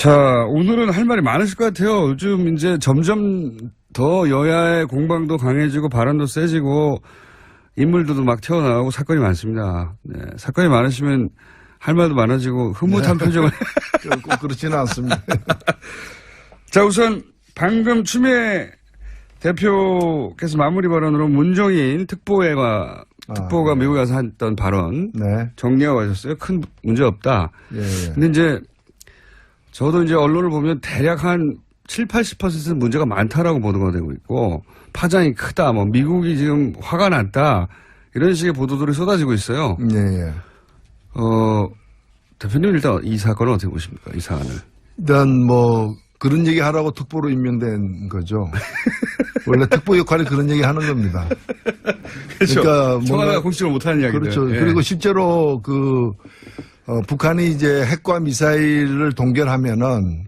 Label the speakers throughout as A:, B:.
A: 자, 오늘은 할 말이 많으실 것 같아요. 요즘 이제 점점 더 여야의 공방도 강해지고 발언도 세지고 인물들도 막 튀어나오고 사건이 많습니다. 네, 사건이 많으시면 할 말도 많아지고 흐뭇한 표정을.
B: 꼭 그렇지는 않습니다.
A: 자, 우선 방금 추미애 대표께서 마무리 발언으로 문정인 특보회가 특보가 미국에 가서 했던 발언
B: 네.
A: 정리하고 하셨어요. 큰 문제 없다.
B: 예, 예.
A: 근데 이제 저도 이제 언론을 보면 대략 한 7, 80%는 문제가 많다라고 보도가 되고 있고 파장이 크다. 뭐 미국이 지금 화가 났다. 이런 식의 보도들이 쏟아지고 있어요.
B: 예, 예.
A: 어, 대표님 일단 이 사건을 어떻게 보십니까? 이 사안을.
B: 일단 뭐 그런 얘기 하라고 특보로 임명된 거죠. 원래 특보 역할이 그런 얘기 하는 겁니다. 그러니까
A: 청와대가 공식을 못하는 이야기들.
B: 그렇죠.
A: 예.
B: 그리고 실제로 그 어, 북한이 이제 핵과 미사일을 동결하면은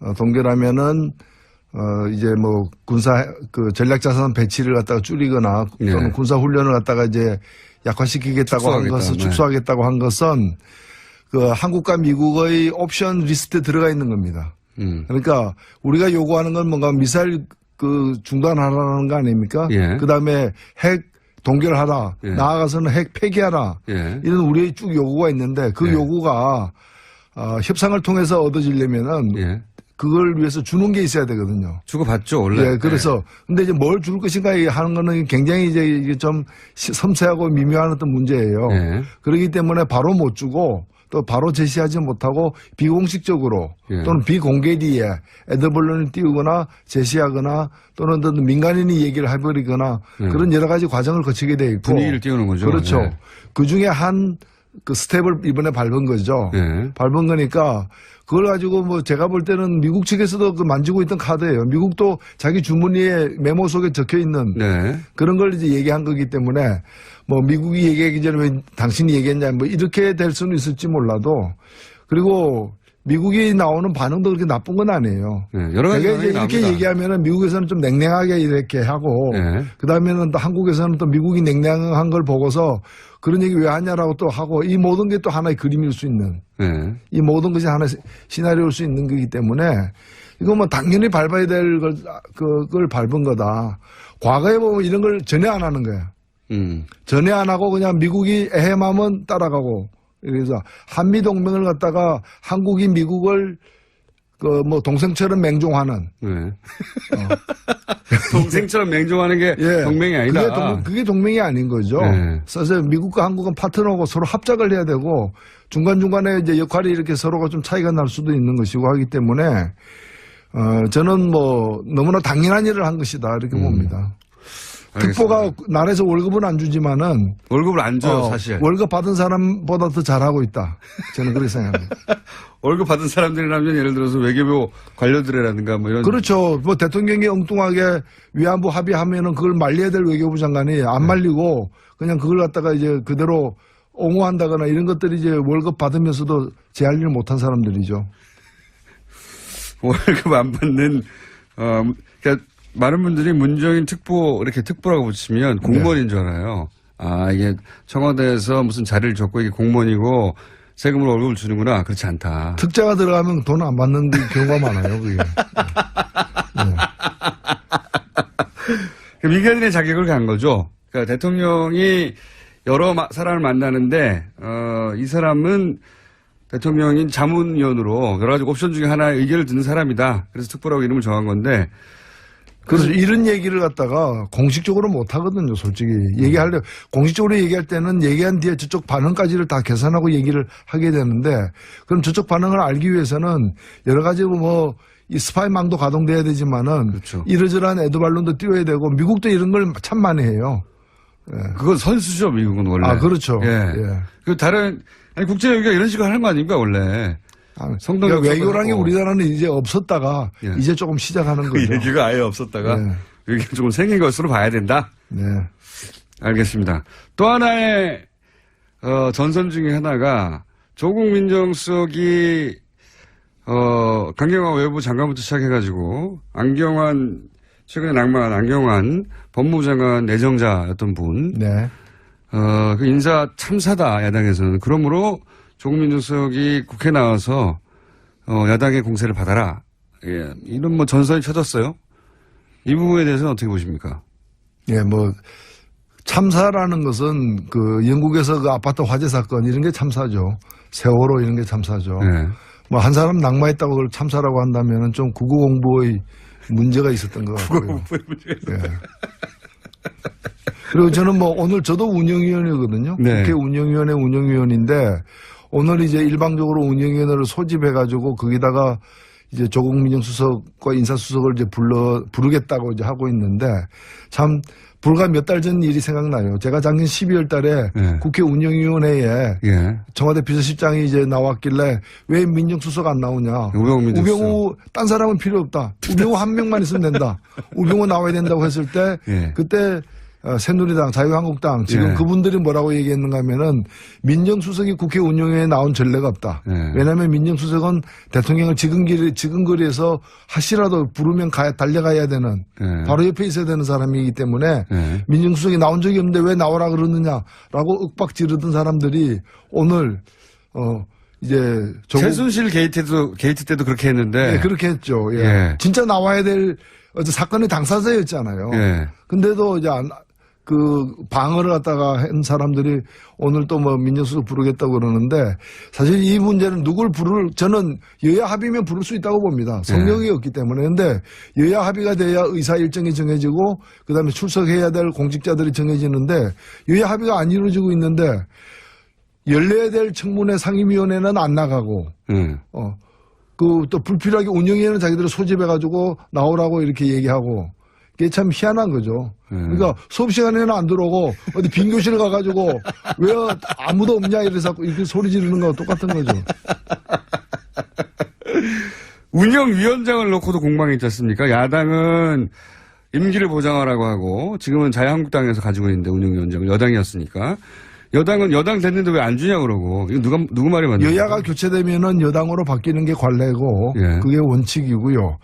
B: 어, 동결하면은 어 이제 뭐 군사 그 전략 자산 배치를 갖다가 줄이거나 또는
A: 네.
B: 군사 훈련을 갖다가 이제 약화시키겠다고 한
A: 축소하겠다.
B: 것은
A: 네.
B: 축소하겠다고 한 것은 그 한국과 미국의 옵션 리스트에 들어가 있는 겁니다.
A: 음.
B: 그러니까 우리가 요구하는 건 뭔가 미사일 그 중단하라는 거 아닙니까?
A: 예.
B: 그 다음에 핵 동결하라.
A: 예.
B: 나아가서는 핵 폐기하라.
A: 예.
B: 이런 우리의 쭉 요구가 있는데 그
A: 예.
B: 요구가 어, 협상을 통해서 얻어지려면은
A: 예.
B: 그걸 위해서 주는 게 있어야 되거든요.
A: 주고받죠, 원래.
B: 예, 그래서 근데 이제 뭘 줄 것인가 하는 거는 굉장히 이제 좀 시- 섬세하고 미묘한 어떤 문제예요.
A: 예.
B: 그렇기 때문에 바로 못 주고 또 바로 제시하지 못하고 비공식적으로
A: 예.
B: 또는 비공개 뒤에 애들벌론을 띄우거나 제시하거나 또는 어떤 민간인이 얘기를 해버리거나
A: 예.
B: 그런 여러 가지 과정을 거치게 돼 있고
A: 분위기를 띄우는 거죠.
B: 그렇죠.
A: 예.
B: 그 중에 한 그 스텝을 이번에 밟은 거죠.
A: 예.
B: 밟은 거니까 그걸 가지고 뭐 제가 볼 때는 미국 측에서도 그 만지고 있던 카드예요. 미국도 자기 주머니에 메모 속에 적혀 있는
A: 네.
B: 그런 걸 이제 얘기한 거기 때문에 뭐 미국이 얘기하기 전에 왜 당신이 얘기했냐 뭐 이렇게 될 수는 있을지 몰라도 그리고 미국이 나오는 반응도 그렇게 나쁜 건 아니에요.
A: 네, 여러 가지
B: 제가 이제 이렇게. 얘기하면은 미국에서는 좀 냉랭하게 이렇게 하고
A: 네.
B: 그 다음에는 또 한국에서는 또 미국이 냉랭한 걸 보고서 그런 얘기 왜 하냐라고 또 하고 이 모든 게 또 하나의 그림일 수 있는
A: 네.
B: 이 모든 것이 하나의 시나리오일 수 있는 거기 때문에 이거 뭐 당연히 밟아야 될 걸, 그걸 밟은 거다. 과거에 보면 이런 걸 전혀 안 하는 거야.
A: 음.
B: 전혀 안 하고 그냥 미국이 에헤마면 따라가고 그래서 한미 동맹을 갖다가 한국이 미국을 그 뭐 동생처럼 맹종하는
A: 네. 동생처럼 맹종하는 게
B: 예.
A: 동맹이 아니다.
B: 그게, 동, 그게 동맹이 아닌 거죠.
A: 네.
B: 그래서 미국과 한국은 파트너고 서로 합작을 해야 되고 중간 중간에 이제 역할이 이렇게 서로가 좀 차이가 날 수도 있는 것이고 하기 때문에 어, 저는 뭐 너무나 당연한 일을 한 것이다 이렇게
A: 음.
B: 봅니다. 특보가 나라에서 월급은 안 주지만은
A: 월급을 안 줘요,
B: 어,
A: 사실.
B: 월급 받은 사람보다 더 잘하고 있다. 저는 그렇게 생각합니다.
A: 월급 받은 사람들이라면 예를 들어서 외교부 관료들이라든가 뭐 이런.
B: 그렇죠. 뭐 대통령이 엉뚱하게 위안부 합의하면은 그걸 말려야 될 외교부 장관이
A: 네.
B: 안 말리고 그냥 그걸 갖다가 이제 그대로 옹호한다거나 이런 것들이 이제 월급 받으면서도 제할일 못한 사람들이죠.
A: 월급 안 받는, 어, 그러니까 많은 분들이 문정인 특보, 이렇게 특보라고 붙이면 공무원인 줄 알아요. 아, 이게 청와대에서 무슨 자리를 줬고 이게 공무원이고 세금으로 월급을 주는구나. 그렇지 않다.
B: 특자가 들어가면 돈 안 받는 경우가 많아요. 그게.
A: 그 민간인의 자격을 간 거죠. 그러니까 대통령이 여러 마- 사람을 만나는데 어, 이 사람은 대통령인 자문위원으로 여러 가지 옵션 중에 하나의 의견을 듣는 사람이다. 그래서 특보라고 이름을 정한 건데
B: 그래서 이런 얘기를 갖다가 공식적으로 못 하거든요, 솔직히. 얘기하려, 공식적으로 얘기할 때는 얘기한 뒤에 저쪽 반응까지를 다 계산하고 얘기를 하게 되는데, 그럼 저쪽 반응을 알기 위해서는 여러 가지 뭐, 이 스파이망도 가동돼야 되지만은,
A: 그렇죠.
B: 이러저러한 에드발론도 띄워야 되고, 미국도 이런 걸 참 많이 해요.
A: 그건 선수죠 미국은 원래.
B: 아, 그렇죠.
A: 예.
B: 예.
A: 그 다른 아니 국제 외교가 이런 식으로 하는 거 아닙니까 원래.
B: 아,
A: 성동역
B: 그러니까 외교라는 게
A: 하고.
B: 우리나라는 이제 없었다가,
A: 예.
B: 이제 조금 시작하는
A: 그
B: 거죠.
A: 얘기가 아예 없었다가
B: 네.
A: 여기 조금 생긴 것으로 봐야 된다.
B: 네.
A: 알겠습니다. 또 하나의 어, 전선 중에 하나가 조국 민정수석이 어, 강경화 외부 장관부터 시작해가지고 안경환 최근에 낙마한 안경환 법무부 장관 내정자였던 분,
B: 네.
A: 어, 그 인사 참사다 야당에서는 그러므로 조국 민정수석이 국회 나와서 어, 야당의 공세를 받아라. 예, 이런 뭐 전선이 쳐졌어요. 이 부분에 대해서는 어떻게 보십니까?
B: 예, 뭐 참사라는 것은 그 영국에서 그 아파트 화재 사건 이런 게 참사죠. 세월호 이런 게 참사죠.
A: 예.
B: 뭐한 사람 낙마했다고 그걸 참사라고 한다면은 좀 국어 공부의 문제가 있었던 것 같고요. 예. 그리고 저는 뭐 오늘 저도 운영위원이거든요.
A: 네.
B: 국회 운영위원회 운영위원인데 오늘 이제 일방적으로 운영위원회를 소집해가지고 거기다가 이제 조국 민정수석과 인사수석을 이제 불러 부르겠다고 이제 하고 있는데 참 불과 몇 달 전 일이 생각나요. 제가 작년 12월 달에
A: 네.
B: 국회 운영위원회에
A: 예.
B: 청와대 비서실장이 이제 나왔길래 왜 민정수석 안 나오냐.
A: 우병우 민정수석.
B: 우병우 딴 사람은 필요 없다. 우병우 한 명만 있으면 된다. 우병우 나와야 된다고 했을 때
A: 예.
B: 그때 어, 새누리당, 자유한국당 지금
A: 예.
B: 그분들이 뭐라고 얘기했는가 하면은 민정수석이 국회 운영회에 나온 전례가 없다.
A: 예.
B: 왜냐하면 민정수석은 대통령을 지근거리, 지근거리에서 하시라도 부르면 가야, 달려가야 되는
A: 예.
B: 바로 옆에 있어야 되는 사람이기 때문에
A: 예.
B: 민정수석이 나온 적이 없는데 왜 나오라 그러느냐라고 윽박 지르던 사람들이 오늘 어 이제
A: 최순실 게이트도 게이트 때도 그렇게 했는데.
B: 예, 그렇게 했죠. 예.
A: 예.
B: 진짜 나와야 될 어제 사건의 당사자였잖아요.
A: 예.
B: 근데도 이제 안, 그 방어를 갖다가 한 사람들이 오늘 또 뭐 민정수석 부르겠다고 그러는데 사실 이 문제는 누굴 부를 저는 여야 합의면 부를 수 있다고 봅니다. 성명이 없기 때문에 근데 여야 합의가 돼야 의사 일정이 정해지고 그다음에 출석해야 될 공직자들이 정해지는데 여야 합의가 안 이루어지고 있는데 열려야 될 청문회 상임위원회는 안 나가고
A: 예.
B: 어, 그 또 불필요하게 운영위원회 자기들을 소집해 가지고 나오라고 이렇게 얘기하고 그게 참 희한한 거죠.
A: 음.
B: 그러니까 수업 시간에는 안 들어오고 어디 빈 교실 가가지고 왜 아무도 없냐 이래서 이렇게 소리 지르는 거와 똑같은 거죠.
A: 운영위원장을 놓고도 공방이 있지 않습니까? 야당은 임기를 보장하라고 하고 지금은 자유한국당에서 가지고 있는데 운영위원장을 여당이었으니까 여당은 여당 됐는데 왜 안 주냐 그러고 이거 누가 누구 말이 맞나요?
B: 여야가 교체되면은 여당으로 바뀌는 게 관례고
A: 예.
B: 그게 원칙이고요.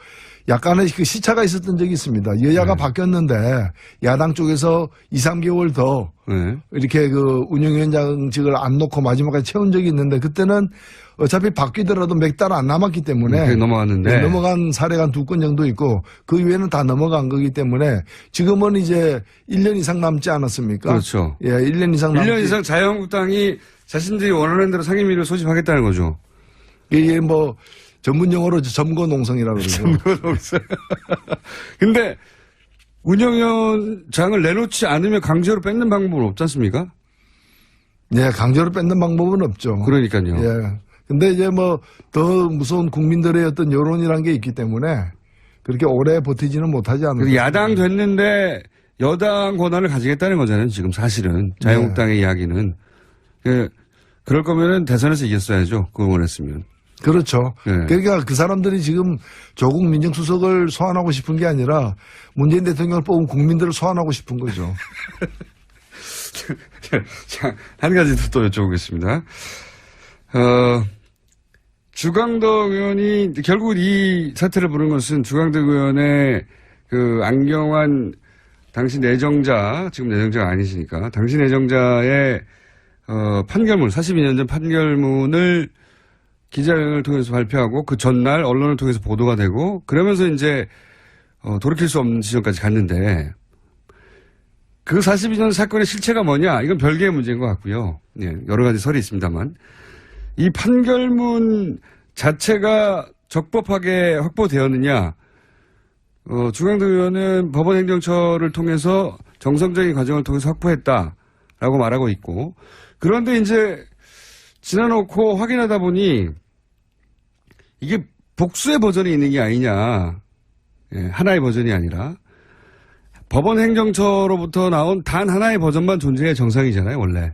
B: 약간의 그 시차가 있었던 적이 있습니다. 여야가
A: 네.
B: 바뀌었는데 야당 쪽에서 2, 3개월 더
A: 네.
B: 이렇게 그 운영위원장직을 안 놓고 마지막까지 채운 적이 있는데 그때는 어차피 바뀌더라도 몇 달 안 남았기 때문에
A: 그게 넘어갔는데
B: 네, 넘어간 사례가 한두건 정도 있고 그 이외에는 다 넘어간 거기 때문에 지금은 이제 1년 이상 남지 않았습니까?
A: 그렇죠.
B: 예, 1년 이상 남지.
A: 1년 이상 자유한국당이 자신들이 원하는 대로 상임위를 소집하겠다는 거죠.
B: 이게 뭐 전문 용어로 점거 농성이라고 그러죠.
A: 근데 운영위원장을 내놓지 않으면 강제로 뺏는 방법은 없지 않습니까?
B: 예, 강제로 뺏는 방법은 없죠.
A: 그러니까요.
B: 예. 근데 이제 뭐 더 무서운 국민들의 어떤 여론이란 게 있기 때문에 그렇게 오래 버티지는 못하지 않을까.
A: 야당 됐는데 여당 권한을 가지겠다는 거잖아요. 지금 사실은 자유한국당의 이야기는 그 그럴 거면은 대선에서 이겼어야죠. 그걸 원했으면.
B: 그렇죠.
A: 네.
B: 그러니까 그 사람들이 지금 조국 민정수석을 소환하고 싶은 게 아니라 문재인 대통령을 뽑은 국민들을 소환하고 싶은 거죠.
A: 자, 한 가지 더또 여쭤보겠습니다. 어, 주강덕 의원이 결국 이 사태를 부른 것은 주강덕 의원의 그 안경환 당시 내정자, 지금 내정자가 아니시니까, 당시 내정자의 어, 판결문, 42년 전 판결문을 기자회견을 통해서 발표하고 그 전날 언론을 통해서 보도가 되고 그러면서 이제 어, 돌이킬 수 없는 지점까지 갔는데 그 42년 사건의 실체가 뭐냐? 이건 별개의 문제인 것 같고요. 예, 여러 가지 설이 있습니다만. 이 판결문 자체가 적법하게 확보되었느냐? 어, 중앙도 의원은 법원 행정처를 통해서 정상적인 과정을 통해서 확보했다라고 말하고 있고, 그런데 이제 지나놓고 확인하다 보니 이게 복수의 버전이 있는 게 아니냐. 예, 하나의 버전이 아니라 법원 행정처로부터 나온 단 하나의 버전만 존재해야 정상이잖아요, 원래.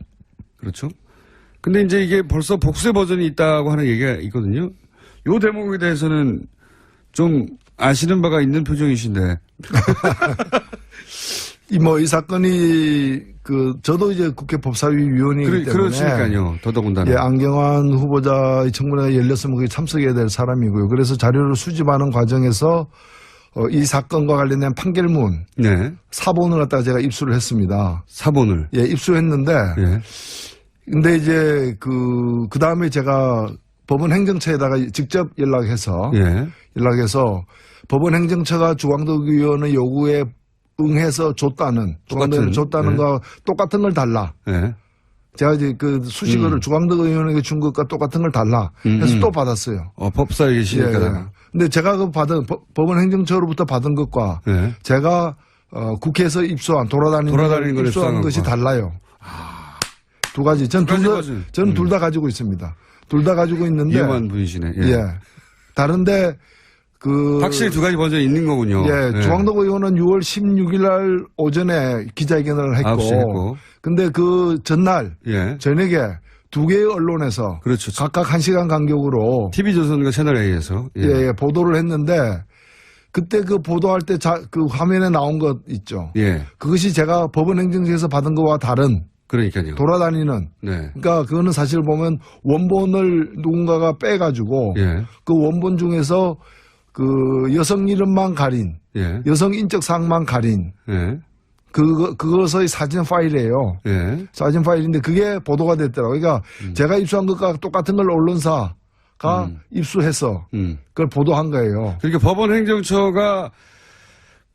A: 그렇죠? 근데 이제 이게 벌써 복수의 버전이 있다고 하는 얘기가 있거든요. 요 대목에 대해서는 좀 아시는 바가 있는 표정이신데.
B: 이뭐이 사건이 그 저도 이제 국회 법사위 위원이기
A: 그러,
B: 때문에
A: 그렇으니까요. 더더군다나.
B: 예, 안경환 후보자의 청문회가 열렸으면 거기 참석해야 될 사람이고요. 그래서 자료를 수집하는 과정에서 어, 이 사건과 관련된 판결문
A: 네.
B: 사본을 갖다가 제가 입수를 했습니다.
A: 사본을.
B: 예, 입수했는데
A: 예.
B: 근데 이제 그, 그 다음에 제가 법원 행정처에다가 직접 연락해서
A: 예.
B: 연락해서 법원 행정처가 주광덕 의원의 요구에 응해서 줬다는
A: 똑같은,
B: 줬다는
A: 네.
B: 거 똑같은 걸 달라.
A: 예.
B: 제가 이제 그 수식어를
A: 음.
B: 주광덕 의원에게 준 것과 똑같은 걸 달라
A: 음,
B: 해서
A: 음.
B: 또 받았어요.
A: 어, 법사에 계시니까.
B: 예, 예. 근데 제가 그 받은 법- 법원 행정처로부터 받은 것과
A: 예.
B: 제가 어, 국회에서 입수한 돌아다니는,
A: 돌아다니는 걸
B: 입수한 것이. 달라요. 두 가지. 전 둘 다. 저는
A: 음.
B: 둘다 가지고 있습니다. 둘 다 가지고 있는데
A: 위험한 분이시네. 예.
B: 예. 다른데 그
A: 확실히 두 가지 버전이 있는 거군요.
B: 예, 주광덕 의원은 6월 16일 날 오전에 기자회견을 했고,
A: 9시에 했고.
B: 근데 그 전날
A: 예.
B: 저녁에 두 개의 언론에서
A: 그렇죠.
B: 각각 한 시간 간격으로
A: TV조선과 채널A에서.
B: 예, 예, 보도를 했는데 그때 그 보도할 때 그 화면에 나온 것 있죠.
A: 예.
B: 그것이 제가 법원 행정처에서 받은 것과 다른
A: 그러니까요.
B: 돌아다니는
A: 네.
B: 그러니까 그거는 사실 보면 원본을 누군가가 빼가지고
A: 예.
B: 그 원본 중에서 그 여성 이름만 가린
A: 예.
B: 여성 인적 사항만 가린
A: 예.
B: 그거 그것의 사진 파일이에요.
A: 예.
B: 사진 파일인데 그게 보도가 됐더라고요. 그러니까 제가 입수한 것과 똑같은 걸 언론사가
A: 음.
B: 입수해서
A: 음.
B: 그걸 보도한 거예요.
A: 그러니까 법원 행정처가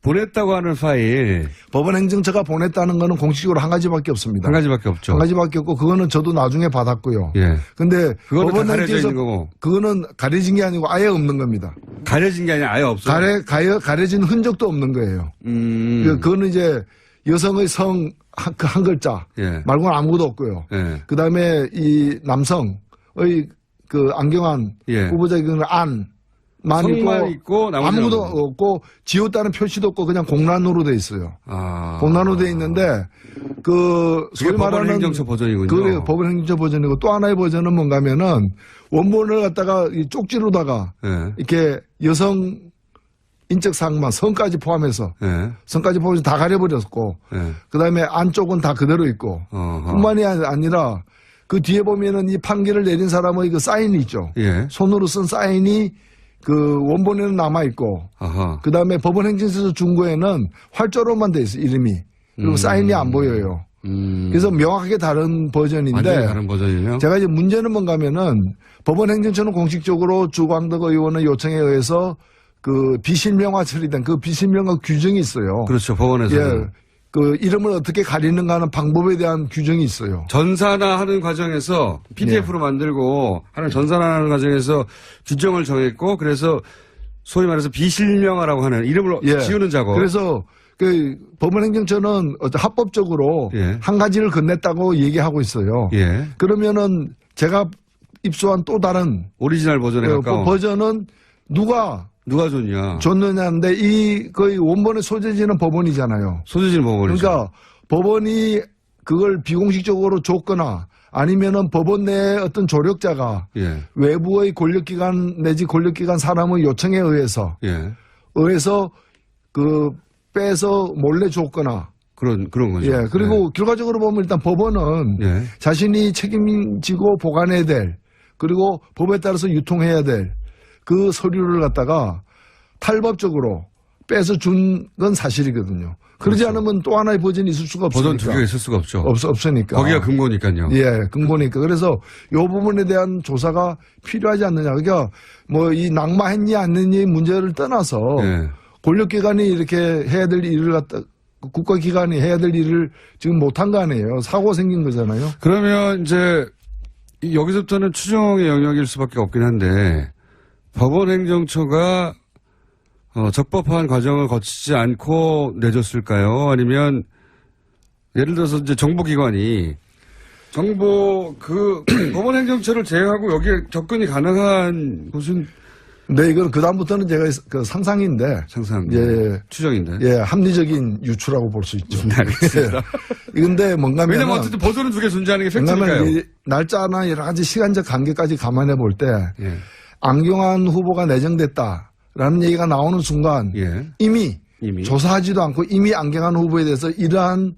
A: 보냈다고 하는 파일
B: 법원 행정처가 보냈다는 거는 공식적으로 한 가지밖에 없습니다.
A: 한 가지밖에 없죠.
B: 한 가지밖에 없고 그거는 저도 나중에 받았고요.
A: 예.
B: 근데 법원 행정처 그거는 가려진 게 아니고 아예 없는 겁니다.
A: 가려진 게 아니라 아예 없어요.
B: 가려 가려 가려진 흔적도 없는 거예요.
A: 음.
B: 그 그거는 이제 여성의 성 한 그한 글자
A: 예.
B: 말고는 아무것도 없고요.
A: 예.
B: 그 다음에 이 남성의 그 안경환
A: 예.
B: 후보자의 그안 만
A: 성만
B: 있고,
A: 있고
B: 아무도 없고 지웠다는 표시도 없고 그냥 공란으로 돼 있어요.
A: 아.
B: 공란으로 돼 있는데 그 소위 말하는
A: 행정처 버전이군요.
B: 그 법원 행정처 버전이고 또 하나의 버전은 뭔가면은 원본을 갖다가 이 쪽지로다가
A: 예.
B: 이렇게 여성 인적 사항만 성까지 포함해서
A: 예.
B: 성까지 포함해서 다 가려버렸고
A: 예.
B: 그다음에 안쪽은 다 그대로 있고
A: 어허.
B: 뿐만이 아니- 아니라 그 뒤에 보면은 이 판결을 내린 사람의 그 사인이 있죠.
A: 예.
B: 손으로 쓴 사인이 그 원본에는 남아 있고. 그 다음에 법원 준 거에는 활자로만 돼 있어 요 이름이 그리고
A: 음.
B: 사인이 안 보여요.
A: 음.
B: 그래서 명확하게 다른 버전인데
A: 다른 버전이요.
B: 제가 이제 문제는 뭔가면은 법원 행정처는 공식적으로 주광덕 의원의 요청에 의해서 그 비실명화 처리된 그 비실명화 규정이 있어요.
A: 그렇죠. 법원에서.
B: 예. 그 이름을 어떻게 가리는가 하는 방법에 대한 규정이 있어요.
A: 전산화 하는 과정에서
B: 예.
A: PDF로 만들고 하는 전산화하는 과정에서 규정을 정했고 그래서 소위 말해서 비실명화라고 하는 이름을
B: 예.
A: 지우는 작업.
B: 그래서 그 법원 행정처는 어떤 합법적으로
A: 예.
B: 한 가지를 건넸다고 얘기하고 있어요.
A: 예.
B: 그러면은 제가 입수한 또 다른
A: 오리지널 버전에
B: 그
A: 가까운
B: 버전은 누가
A: 누가 줬냐?
B: 줬느냐인데 이 거의 원본의 소재지는 법원이잖아요.
A: 소재진 법원이죠.
B: 그러니까 법원이 그걸 비공식적으로 줬거나 아니면은 법원 내에 어떤 조력자가
A: 예.
B: 외부의 권력기관 내지 권력기관 사람의 요청에 의해서
A: 예.
B: 의해서 그 빼서 몰래 줬거나
A: 그런 그런 거죠.
B: 예 그리고 결과적으로 보면 일단 법원은
A: 예.
B: 자신이 책임지고 보관해야 될 그리고 법에 따라서 유통해야 될 그 서류를 갖다가 탈법적으로 빼서 준 건 사실이거든요. 그러지
A: 그렇죠.
B: 않으면 또 하나의 버전이 있을 수가 없으니까.
A: 버전 두 개가 있을 수가 없죠.
B: 없, 없으니까.
A: 거기가 근거니까요.
B: 예, 근거니까. 그래서 요 부분에 대한 조사가 필요하지 않느냐. 그러니까 뭐 이 낙마했니 않느니 문제를 떠나서
A: 예.
B: 권력기관이 이렇게 해야 될 일을 갖다 국가기관이 해야 될 일을 지금 못한 거 아니에요. 사고 생긴 거잖아요.
A: 그러면 이제 이- 여기서부터는 추정의 영역일 수밖에 없긴 한데 법원 행정처가 어, 적법한 과정을 거치지 않고 내줬을까요? 아니면 예를 들어서 이제 정보기관이 정보 그 법원 행정처를 제외하고 여기에 접근이 가능한 곳은
B: 네, 이건 그다음부터는 제가 그 상상인데
A: 상상
B: 예.
A: 추정인데.
B: 예, 합리적인 유추라고 볼 수 있죠.
A: 네, 알겠습니다.
B: 근데 뭔가면
A: 왜냐면 어쨌든 버전은 두 개 존재하는 게 팩트니까요.
B: 이 날짜나 여러 가지 시간적 관계까지 감안해 볼 때
A: 예.
B: 안경환 후보가 내정됐다라는 얘기가 나오는 순간
A: 예.
B: 이미
A: 이미
B: 조사하지도 않고 이미 안경환 후보에 대해서 이러한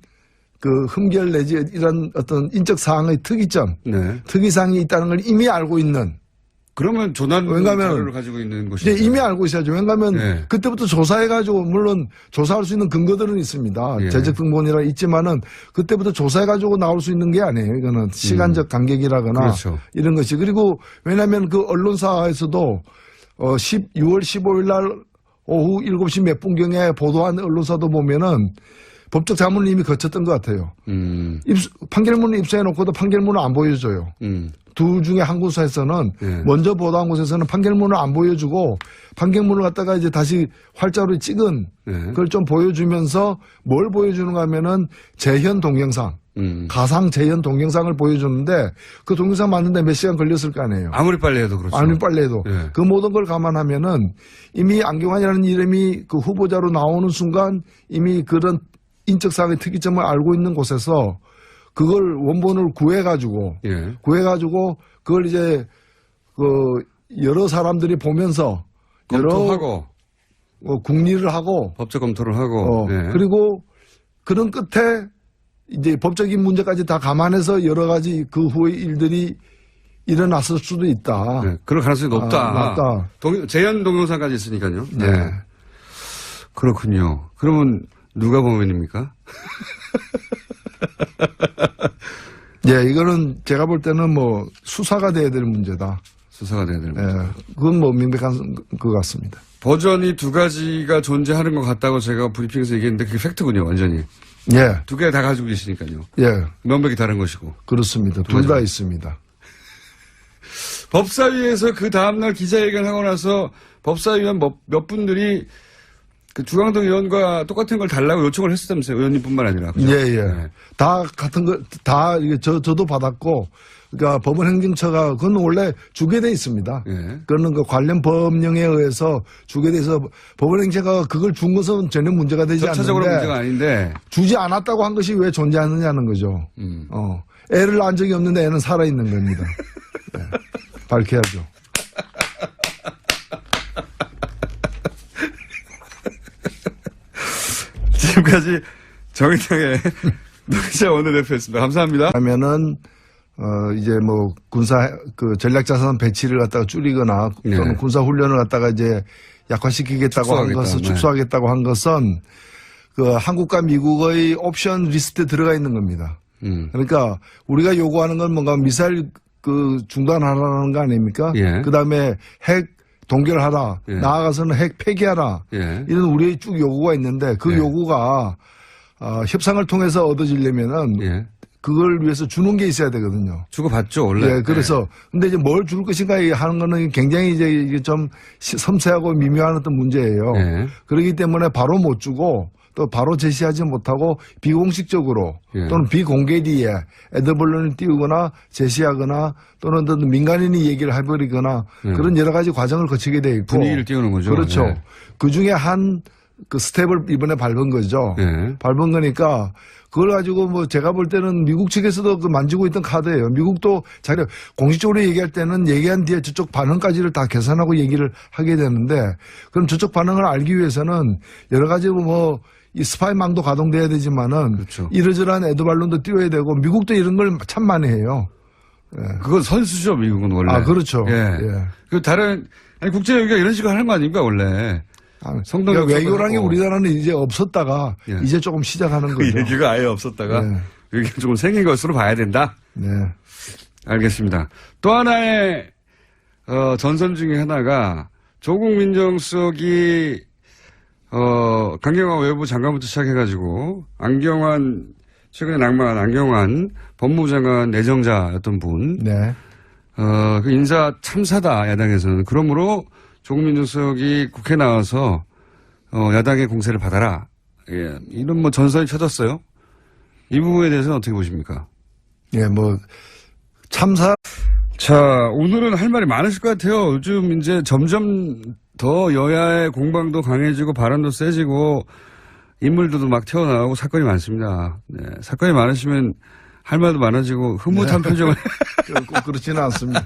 B: 그 흠결 내지 이런 어떤 인적 사항의 특이점,
A: 네.
B: 특이사항이 있다는 걸 이미 알고 있는
A: 그러면 조난
B: 왜냐하면
A: 자료를 가지고 있는 것이
B: 이미 알고 있어야죠. 왜냐하면
A: 네.
B: 그때부터 조사해가지고 물론 조사할 수 있는 근거들은 있습니다.
A: 예.
B: 재적 등본이라 있지만은 그때부터 조사해가지고 나올 수 있는 게 아니에요. 이거는 시간적 간격이라거나
A: 음. 그렇죠.
B: 이런 것이 그리고 왜냐하면 그 언론사에서도 어 10, 6월 15일 날 오후 7시 몇 분경에 보도한 언론사도 보면은 법적 자문을 이미 거쳤던 것 같아요.
A: 음,
B: 입수, 판결문을 입수해놓고도 판결문을 안 보여줘요.
A: 음,
B: 둘 중에 한 곳에서는
A: 예.
B: 먼저 보도한 곳에서는 판결문을 안 보여주고 판결문을 갖다가 이제 다시 활자로 찍은
A: 예.
B: 그걸 좀 보여주면서 뭘 보여주는가 하면은 재현 동영상,
A: 음.
B: 가상 재현 동영상을 보여주는데 그 동영상 만드는데 몇 시간 걸렸을 거 아니에요.
A: 아무리 빨리 해도 그렇죠.
B: 아니 빨리 해도
A: 예.
B: 그 모든 걸 감안하면은 이미 안경환이라는 이름이 그 후보자로 나오는 순간 이미 그런 인적사항의 특이점을 알고 있는 곳에서 그걸 원본을 구해가지고
A: 예.
B: 구해가지고 그걸 이제 그 여러 사람들이 보면서 여러
A: 검토하고
B: 어, 국리를 하고
A: 법적 검토를 하고
B: 어,
A: 예.
B: 그리고 그런 끝에 이제 법적인 문제까지 다 감안해서 여러 가지 그 후의 일들이 일어났을 수도 있다.
A: 네, 그럴 가능성이 높다.
B: 아, 높다.
A: 동, 재현 동영상까지 있으니까요.
B: 네.
A: 그렇군요. 그러면 누가 범인입니까?
B: 예, 이거는 제가 볼 때는 뭐 수사가 돼야 될 문제다.
A: 수사가 돼야 될
B: 예,
A: 문제.
B: 그건 뭐 명백한 것 같습니다.
A: 버전이 두 가지가 존재하는 것 같다고 제가 브리핑에서 얘기했는데 그게 팩트군요, 완전히.
B: 예,
A: 두 개 다 가지고 계시니까요.
B: 예,
A: 명백히 다른 것이고.
B: 그렇습니다. 둘 다 있습니다.
A: 법사위에서 그 다음날 기자회견하고 나서 법사위원 몇, 몇 분들이 그 주광동 의원과 똑같은 걸 달라고 요청을 했었다면서요. 의원님뿐만 아니라. 그죠?
B: 예, 예.
A: 네.
B: 다 같은 거, 다, 이게 저, 저도 받았고, 그러니까 법원 행정처가, 그건 원래 주게 돼 있습니다.
A: 예.
B: 그거는 그 관련 법령에 의해서 주게 돼서 법원 행정처가 그걸 준 것은 전혀 문제가 되지 않는데,
A: 문제가 아닌데.
B: 주지 않았다고 한 것이 왜 존재하느냐는 거죠.
A: 음.
B: 어. 애를 낳은 적이 없는데 애는 살아있는 겁니다. 네. 밝혀야죠.
A: 지금까지 정의당의 노기자 원내대표였습니다. 감사합니다.
B: 하면은 어 이제 뭐 군사 그 전략 자산 배치를 갖다가 줄이거나 또는
A: 네.
B: 군사 훈련을 갖다가 이제 약화시키겠다고 한
A: 축소하겠다.
B: 것은
A: 네.
B: 축소하겠다고 한 것은 그 한국과 미국의 옵션 리스트에 들어가 있는 겁니다.
A: 음.
B: 그러니까 우리가 요구하는 건 뭔가 미사일 그 중단하라는 거 아닙니까?
A: 예.
B: 그 다음에 핵 동결하라.
A: 예.
B: 나아가서는 핵 폐기하라.
A: 예.
B: 이런 우리의 쭉 요구가 있는데 그
A: 예.
B: 요구가 어, 협상을 통해서 얻어지려면은
A: 예.
B: 그걸 위해서 주는 게 있어야 되거든요.
A: 주고받죠, 원래.
B: 예, 그래서 근데 이제 뭘 줄 것인가 하는 거는 굉장히 이제 좀 시- 섬세하고 미묘한 어떤 문제예요.
A: 예.
B: 그렇기 때문에 바로 못 주고 또 바로 제시하지 못하고 비공식적으로
A: 예.
B: 또는 비공개리에 애드벌론을 띄우거나 제시하거나 또는 민간인이 얘기를 해버리거나
A: 예.
B: 그런 여러 가지 과정을 거치게 돼 있고
A: 분위기를 띄우는 거죠.
B: 그렇죠.
A: 예.
B: 그 중에 한 그 스텝을 이번에 밟은 거죠.
A: 예.
B: 밟은 거니까 그걸 가지고 뭐 제가 볼 때는 미국 측에서도 그 만지고 있던 카드예요. 미국도 자기가 공식적으로 얘기할 때는 얘기한 뒤에 저쪽 반응까지를 다 계산하고 얘기를 하게 되는데 그럼 저쪽 반응을 알기 위해서는 여러 가지 뭐 이 스파이망도 가동돼야 되지만은
A: 그렇죠.
B: 이러저러한 에드발론도 띄워야 되고 미국도 이런 걸 참 많이 해요.
A: 그건 선수죠, 미국은 원래.
B: 아 그렇죠.
A: 예.
B: 예.
A: 그 다른, 아니, 국제외교가 이런 식으로 하는 거 아닙니까, 원래.
B: 아,
A: 성동
B: 그러니까 외교라는 게
A: 하고.
B: 우리나라는 이제 없었다가
A: 예.
B: 이제 조금 시작하는
A: 그
B: 거죠.
A: 얘기가 아예 없었다가
B: 네.
A: 여기가 조금 생긴 것으로 봐야 된다.
B: 네.
A: 알겠습니다. 또 하나의 어, 전선 중에 하나가 조국 민정수석이 어, 강경화 외부 장관부터 시작해가지고 안경환 최근에 낙마한 안경환 법무부 장관 내정자였던 분,
B: 네.
A: 어, 그 인사 참사다 야당에서는 그러므로 조국 민정수석이 국회 나와서 어, 야당의 공세를 받아라. 예, 이런 뭐 전선이 쳐졌어요. 이 부분에 대해서는 어떻게 보십니까?
B: 예, 뭐 참사
A: 자, 오늘은 할 말이 많으실 것 같아요. 요즘 이제 점점 더 여야의 공방도 강해지고 발언도 세지고 인물들도 막 튀어나오고 사건이 많습니다. 네, 사건이 많으시면 할 말도 많아지고 흐뭇한 표정을.
B: 꼭 그렇지는 않습니다.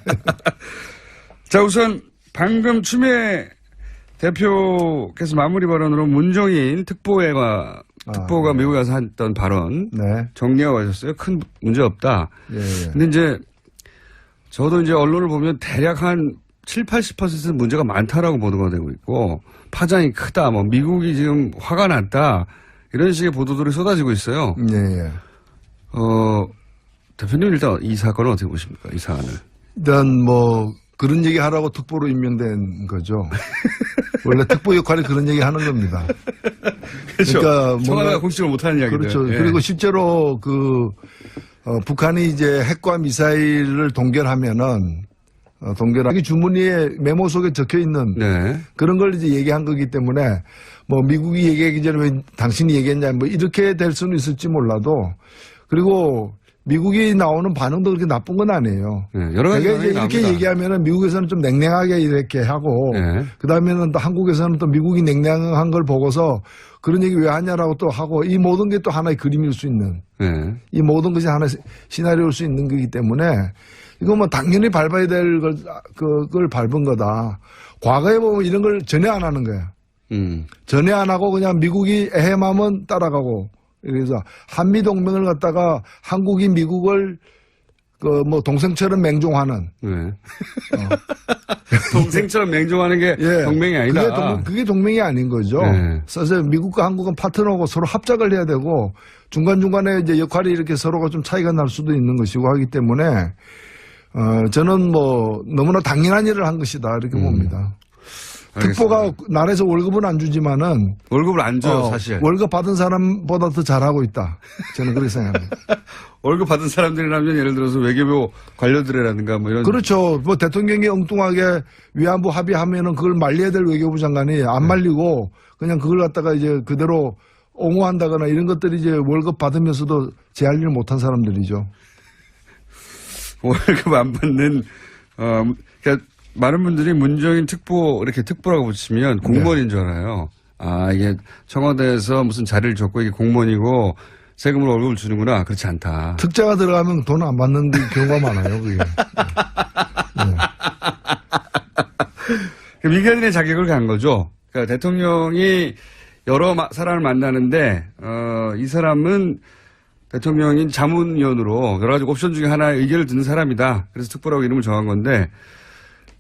A: 자, 우선 방금 추미애 대표께서 마무리 발언으로 문정인 특보회가
B: 아,
A: 특보가 미국에 가서 했던 발언
B: 네.
A: 정리하고 하셨어요. 큰 문제 없다.
B: 예, 예.
A: 근데 이제 저도 이제 언론을 보면 대략 한 7, 80%는 문제가 많다라고 보도가 되고 있고 파장이 크다. 뭐 미국이 지금 화가 났다. 이런 식의 보도들이 쏟아지고 있어요.
B: 예, 예.
A: 어, 대표님 일단 이 사건을 어떻게 보십니까? 이 사안을.
B: 일단 뭐 그런 얘기 하라고 특보로 임명된 거죠. 원래 특보 역할이 그런 얘기 하는 겁니다. 그러니까
A: 청와대가
B: 뭔가-
A: 공식을 못하는 이야기들.
B: 그렇죠.
A: 예.
B: 그리고 실제로 그 어, 북한이 이제 핵과 미사일을 동결하면은 어, 동결하 기 주문위에 메모 속에 적혀 있는
A: 네.
B: 그런 걸 이제 얘기한 거기 때문에 뭐 미국이 얘기하기 전에 왜 당신이 얘기했냐 뭐 이렇게 될 수는 있을지 몰라도 그리고 미국이 나오는 반응도 그렇게 나쁜 건 아니에요.
A: 네, 여러 가지
B: 이제 이렇게
A: 나옵니다.
B: 얘기하면은 미국에서는 좀 냉랭하게 이렇게 하고
A: 네.
B: 그 다음에는 또 한국에서는 또 미국이 냉랭한 걸 보고서 그런 얘기 왜 하냐라고 또 하고 이 모든 게 또 하나의 그림일 수 있는
A: 네.
B: 이 모든 것이 하나의 시- 시나리오일 수 있는 거기 때문에 이거 뭐 당연히 밟아야 될 걸, 그걸 밟은 거다. 과거에 보면 이런 걸 전혀 안 하는 거야.
A: 음.
B: 전혀 안 하고 그냥 미국이 에헤마면 따라가고 그래서 한미 동맹을 갖다가 한국이 미국을 그뭐 동생처럼 맹종하는
A: 네. 동생처럼 맹종하는 게
B: 예.
A: 동맹이 아니다.
B: 그게, 동, 그게 동맹이 아닌 거죠.
A: 네.
B: 그래서 미국과 한국은 파트너고 서로 합작을 해야 되고 중간 중간에 이제 역할이 이렇게 서로가 좀 차이가 날 수도 있는 것이고 하기 때문에 어, 저는 뭐 너무나 당연한 일을 한 것이다 이렇게
A: 음.
B: 봅니다.
A: 알겠습니다.
B: 특보가 나라에서 월급은 안 주지만은
A: 월급을 안 줘요,
B: 어,
A: 사실.
B: 월급 받은 사람보다 더 잘하고 있다. 저는 그렇게 생각합니다.
A: 월급 받은 사람들이라면 예를 들어서 외교부 관료들이라든가 뭐 이런.
B: 그렇죠. 뭐 대통령이 엉뚱하게 위안부 합의하면은 그걸 말려야 될 외교부 장관이
A: 네.
B: 안 말리고 그냥 그걸 갖다가 이제 그대로 옹호한다거나 이런 것들이 이제 월급 받으면서도 제할 일을 못한 사람들이죠.
A: 월급 안 받는 어 그러니까 많은 분들이 문정인 특보 이렇게 특보라고 붙이면 공무원인 줄 알아요. 아 이게 청와대에서 무슨 자리를 줬고 이게 공무원이고 세금으로 월급을 주는구나 그렇지 않다.
B: 특자가 들어가면 돈 안 받는 경우가 많아요. 그게.
A: 그 민간인의 자격을 간 거죠. 그러니까 대통령이 여러 마- 사람을 만나는데 어, 이 사람은 대통령인 자문위원으로 여러 가지 옵션 중에 하나의 의견을 듣는 사람이다. 그래서 특보라고 이름을 정한 건데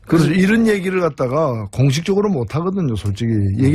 B: 그래서 이런 얘기를 갖다가 공식적으로 못 하거든요. 솔직히 얘기할